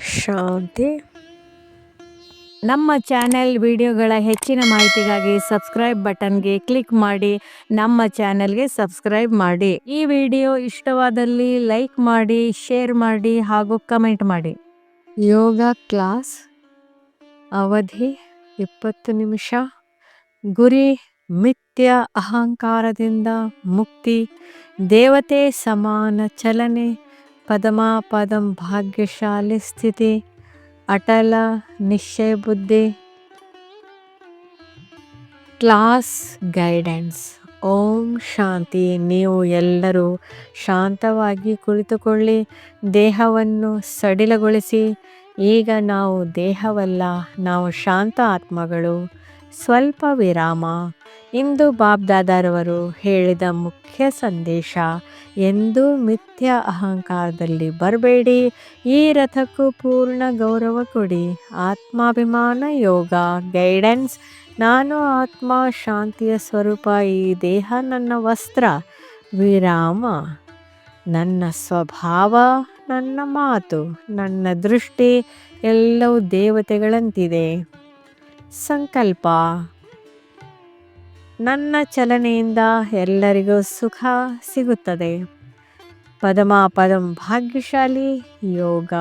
ಶಾಂತಿ. ನಮ್ಮ ಚಾನೆಲ್ ವಿಡಿಯೋಗಳ ಹೆಚ್ಚಿನ ಮಾಹಿತಿಗಾಗಿ ಸಬ್ಸ್ಕ್ರೈಬ್ ಬಟನ್ಗೆ ಕ್ಲಿಕ್ ಮಾಡಿ, ನಮ್ಮ ಚಾನೆಲ್ಗೆ ಸಬ್ಸ್ಕ್ರೈಬ್ ಮಾಡಿ. ಈ ವಿಡಿಯೋ ಇಷ್ಟವಾದಲ್ಲಿ ಲೈಕ್ ಮಾಡಿ, ಶೇರ್ ಮಾಡಿ ಹಾಗೂ ಕಮೆಂಟ್ ಮಾಡಿ. ಯೋಗ ಕ್ಲಾಸ್ ಅವಧಿ ಇಪ್ಪತ್ತು ನಿಮಿಷ. ಗುರಿ ಮಿಥ್ಯ ಅಹಂಕಾರದಿಂದ ಮುಕ್ತಿ. ದೇವತೆ ಸಮಾನ ಚಲನೆ. ಪದಂ ಭಾಗ್ಯಶಾಲಿ ಸ್ಥಿತಿ ಅಟಲ ನಿಶ್ಚಯ ಬುದ್ಧಿ ಕ್ಲಾಸ್ ಗೈಡೆನ್ಸ್. ಓಂ ಶಾಂತಿ. ನೀವು ಎಲ್ಲರೂ ಶಾಂತವಾಗಿ ಕುಳಿತುಕೊಳ್ಳಿ. ದೇಹವನ್ನು ಸಡಿಲಗೊಳಿಸಿ. ಈಗ ನಾವು ದೇಹವಲ್ಲ, ನಾವು ಶಾಂತ ಆತ್ಮಗಳು. ಸ್ವಲ್ಪ ವಿರಾಮ. ಇಂದು ಬಾಬ್ದಾದಾರವರು ಹೇಳಿದ ಮುಖ್ಯ ಸಂದೇಶ, ಎಂದೂ ಮಿಥ್ಯ ಅಹಂಕಾರದಲ್ಲಿ ಬರಬೇಡಿ, ಈ ರಥಕ್ಕೂ ಪೂರ್ಣ ಗೌರವ ಕೊಡಿ. ಆತ್ಮಾಭಿಮಾನ ಯೋಗ, ಗೈಡೆನ್ಸ್. ನಾನು ಆತ್ಮ, ಶಾಂತಿಯ ಸ್ವರೂಪ, ಈ ದೇಹ ನನ್ನ ವಸ್ತ್ರ. ವಿರಾಮ. ನನ್ನ ಸ್ವಭಾವ, ನನ್ನ ಮಾತು, ನನ್ನ ದೃಷ್ಟಿ ಎಲ್ಲವೂ ದೇವತೆಗಳಂತಿದೆ. ಸಂಕಲ್ಪ. ನನ್ನ ಚಲನೆಯಿಂದ ಎಲ್ಲರಿಗೂ ಸುಖ ಸಿಗುತ್ತದೆ. ಪದಮ ಪದಂ ಭಾಗ್ಯಶಾಲಿ ಯೋಗ.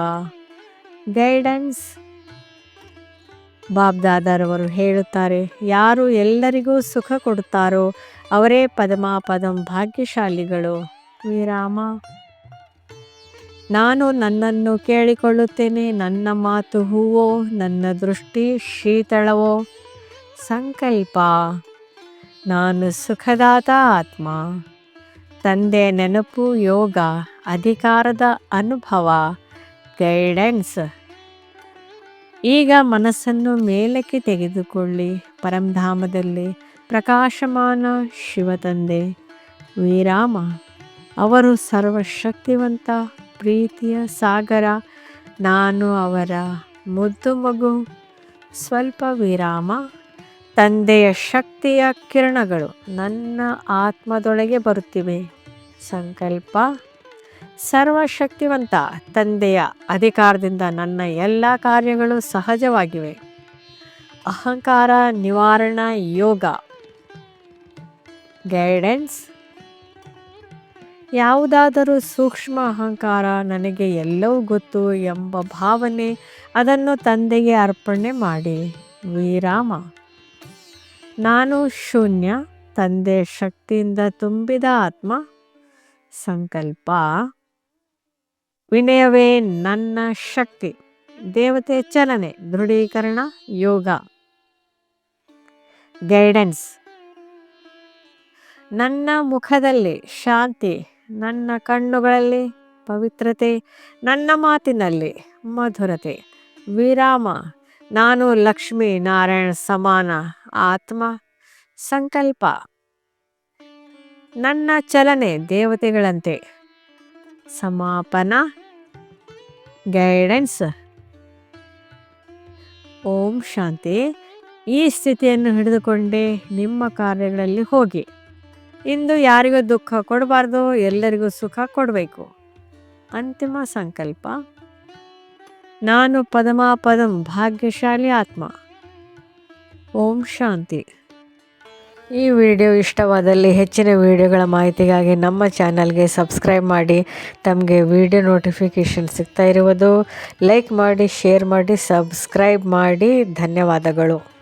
ಗೈಡೆನ್ಸ್. ಬಾಬ್ದಾದರವರು ಹೇಳುತ್ತಾರೆ, ಯಾರು ಎಲ್ಲರಿಗೂ ಸುಖ ಕೊಡುತ್ತಾರೋ ಅವರೇ ಪದಮ ಪದಂ ಭಾಗ್ಯಶಾಲಿಗಳು. ವಿರಾಮ. ನಾನು ನನ್ನನ್ನು ಕೇಳಿಕೊಳ್ಳುತ್ತೇನೆ, ನನ್ನ ಮಾತು ಹೂವೋ, ನನ್ನ ದೃಷ್ಟಿ ಶೀತಳವೋ? ಸಂಕಲ್ಪ. ನಾನು ಸುಖದಾತ ಆತ್ಮ. ತಂದೆ ನೆನಪು, ಯೋಗ, ಅಧಿಕಾರದ ಅನುಭವ, ಗೈಡೆನ್ಸ್. ಈಗ ಮನಸ್ಸನ್ನು ಮೇಲಕ್ಕೆ ತೆಗೆದುಕೊಳ್ಳಿ. ಪರಂಧಾಮದಲ್ಲಿ ಪ್ರಕಾಶಮಾನ ಶಿವತಂದೆ. ವಿರಾಮ, ಅವರು ಸರ್ವಶಕ್ತಿವಂತ ಪ್ರೀತಿಯ ಸಾಗರ, ನಾನು ಅವರ ಮುದ್ದು ಮಗು. ಸ್ವಲ್ಪ ವಿರಾಮ. ತಂದೆಯ ಶಕ್ತಿಯ ಕಿರಣಗಳು ನನ್ನ ಆತ್ಮದೊಳಗೆ ಬರುತ್ತಿವೆ. ಸಂಕಲ್ಪ. ಸರ್ವಶಕ್ತಿವಂತ. ತಂದೆಯ ಅಧಿಕಾರದಿಂದ ನನ್ನ ಎಲ್ಲ ಕಾರ್ಯಗಳು ಸಹಜವಾಗಿವೆ. ಅಹಂಕಾರ ನಿವಾರಣಾ ಯೋಗ. ಗೈಡೆನ್ಸ್ ಯಾವುದಾದರೂ ಸೂಕ್ಷ್ಮ ಅಹಂಕಾರ ನನಗೆ ಎಲ್ಲವೂ ಗೊತ್ತು ಎಂಬ ಭಾವನೆ ಅದನ್ನು ತಂದೆಗೆ ಅರ್ಪಣೆ ಮಾಡಿ. ವಿರಾಮ. ನಾನು ಶೂನ್ಯ, ತಂದೆ ಶಕ್ತಿಯಿಂದ ತುಂಬಿದ ಆತ್ಮ. ಸಂಕಲ್ಪ. ವಿನಯವೇ ನನ್ನ ಶಕ್ತಿ. ದೇವತೆ ಚಲನೆ, ದೃಢೀಕರಣ, ಯೋಗ. ಗೈಡೆನ್ಸ್. ನನ್ನ ಮುಖದಲ್ಲಿ ಶಾಂತಿ. ನನ್ನ ಕಣ್ಣುಗಳಲ್ಲಿ ಪವಿತ್ರತೆ, ನನ್ನ ಮಾತಿನಲ್ಲಿ ಮಧುರತೆ. ವಿರಾಮ, ನಾನು ಲಕ್ಷ್ಮೀ ನಾರಾಯಣ ಸಮಾನ ಆತ್ಮ ಸಂಕಲ್ಪ. ನನ್ನ ಚಲನೆ ದೇವತೆಗಳಂತೆ. ಸಮಾಪನ ಗೈಡೆನ್ಸ್. ಓಂ ಶಾಂತಿ. ಈ ಸ್ಥಿತಿಯನ್ನು ಹಿಡಿದುಕೊಂಡೇ ನಿಮ್ಮ ಕಾರ್ಯಗಳಲ್ಲಿ ಹೋಗಿ. ಇಂದು ಯಾರಿಗೂ ದುಃಖ ಕೊಡಬಾರ್ದು, ಎಲ್ಲರಿಗೂ ಸುಖ ಕೊಡಬೇಕು. ಅಂತಿಮ ಸಂಕಲ್ಪ. ನಾನು ಪದಮ ಪದಂ ಭಾಗ್ಯಶಾಲಿ ಆತ್ಮ. ಓಂ ಶಾಂತಿ. ಈ ವಿಡಿಯೋ ಇಷ್ಟವಾದಲ್ಲಿ ಹೆಚ್ಚಿನ ವಿಡಿಯೋಗಳ ಮಾಹಿತಿಗಾಗಿ ನಮ್ಮ ಚಾನಲ್ಗೆ ಸಬ್ಸ್ಕ್ರೈಬ್ ಮಾಡಿ, ತಮಗೆ ವಿಡಿಯೋ ನೋಟಿಫಿಕೇಷನ್ ಸಿಗ್ತಾ ಇರುವುದು. ಲೈಕ್ ಮಾಡಿ, ಶೇರ್ ಮಾಡಿ, ಸಬ್ಸ್ಕ್ರೈಬ್ ಮಾಡಿ. ಧನ್ಯವಾದಗಳು.